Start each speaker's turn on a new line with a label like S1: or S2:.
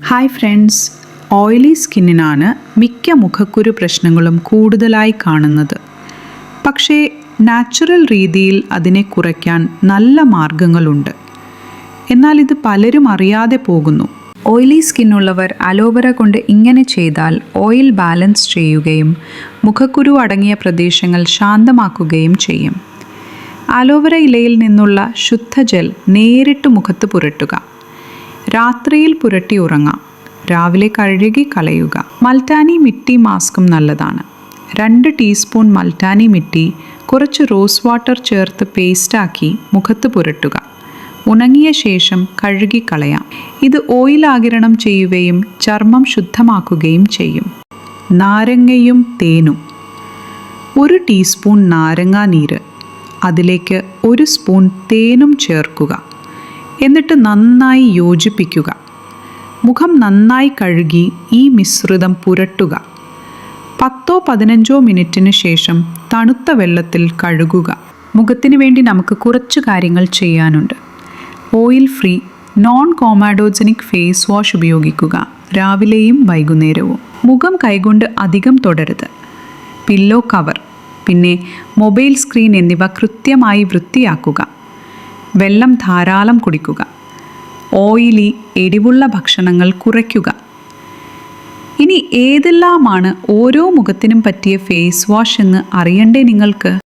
S1: Hi friends oily സ്കിന്നിനാണ് മിക്ക മുഖക്കുരു പ്രശ്നങ്ങളും കൂടുതലായി കാണുന്നത്. പക്ഷേ നാച്ചുറൽ രീതിയിൽ അതിനെ കുറയ്ക്കാൻ നല്ല മാർഗങ്ങളുണ്ട്. എന്നാൽ ഇത് പലരും അറിയാതെ പോകുന്നു. ഓയിലി സ്കിന്നുള്ളവർ അലോവര കൊണ്ട് ഇങ്ങനെ ചെയ്താൽ ഓയിൽ ബാലൻസ് ചെയ്യുകയും മുഖക്കുരു അടങ്ങിയ പ്രദേശങ്ങൾ ശാന്തമാക്കുകയും ചെയ്യും. അലോവര ഇലയിൽ നിന്നുള്ള ശുദ്ധജൽ നേരിട്ട് മുഖത്ത് പുരട്ടുക. രാത്രിയിൽ പുരട്ടി ഉറങ്ങാം. രാവിലെ കഴുകി കളയുക. മൽറ്റാനി മിട്ടി മാസ്കും നല്ലതാണ്. രണ്ട് ടീസ്പൂൺ മൽറ്റാനി മിട്ടി കുറച്ച് റോസ് വാട്ടർ ചേർത്ത് പേസ്റ്റാക്കി മുഖത്ത് പുരട്ടുക. ഉണങ്ങിയ ശേഷം കഴുകി കളയാം. ഇത് ഓയിൽ ആകിരണം ചെയ്യുകയും ചർമ്മം ശുദ്ധമാക്കുകയും ചെയ്യും. നാരങ്ങയും തേനും. ഒരു ടീസ്പൂൺ നാരങ്ങാ നീര്. അതിലേക്ക് ഒരു സ്പൂൺ തേനും ചേർക്കുക. എന്നിട്ട് നന്നായി യോജിപ്പിക്കുക. മുഖം നന്നായി കഴുകി ഈ മിശ്രിതം പുരട്ടുക. പത്തോ പതിനഞ്ചോ മിനിറ്റിന് ശേഷം തണുത്ത വെള്ളത്തിൽ കഴുകുക. മുഖത്തിന് വേണ്ടി നമുക്ക് കുറച്ച് കാര്യങ്ങൾ ചെയ്യാനുണ്ട്. Oil free non comedogenic face wash ഉപയോഗിക്കുക രാവിലെയും വൈകുന്നേരവും. മുഖം കൈകൊണ്ട് അധികം തൊടരുത്. പില്ലോ കവർ പിന്നെ മൊബൈൽ സ്ക്രീൻ എന്നിവ കൃത്യമായി വൃത്തിയാക്കുക. വെള്ളം ധാരാളം കുടിക്കുക. ഓയിലി എരിവുള്ള ഭക്ഷണങ്ങൾ കുറയ്ക്കുക. ഇനി ഏതെല്ലാമാണ് ഓരോ മുഖത്തിനും പറ്റിയ ഫേസ് വാഷ് എന്ന് അറിയണ്ടേ നിങ്ങൾക്ക്?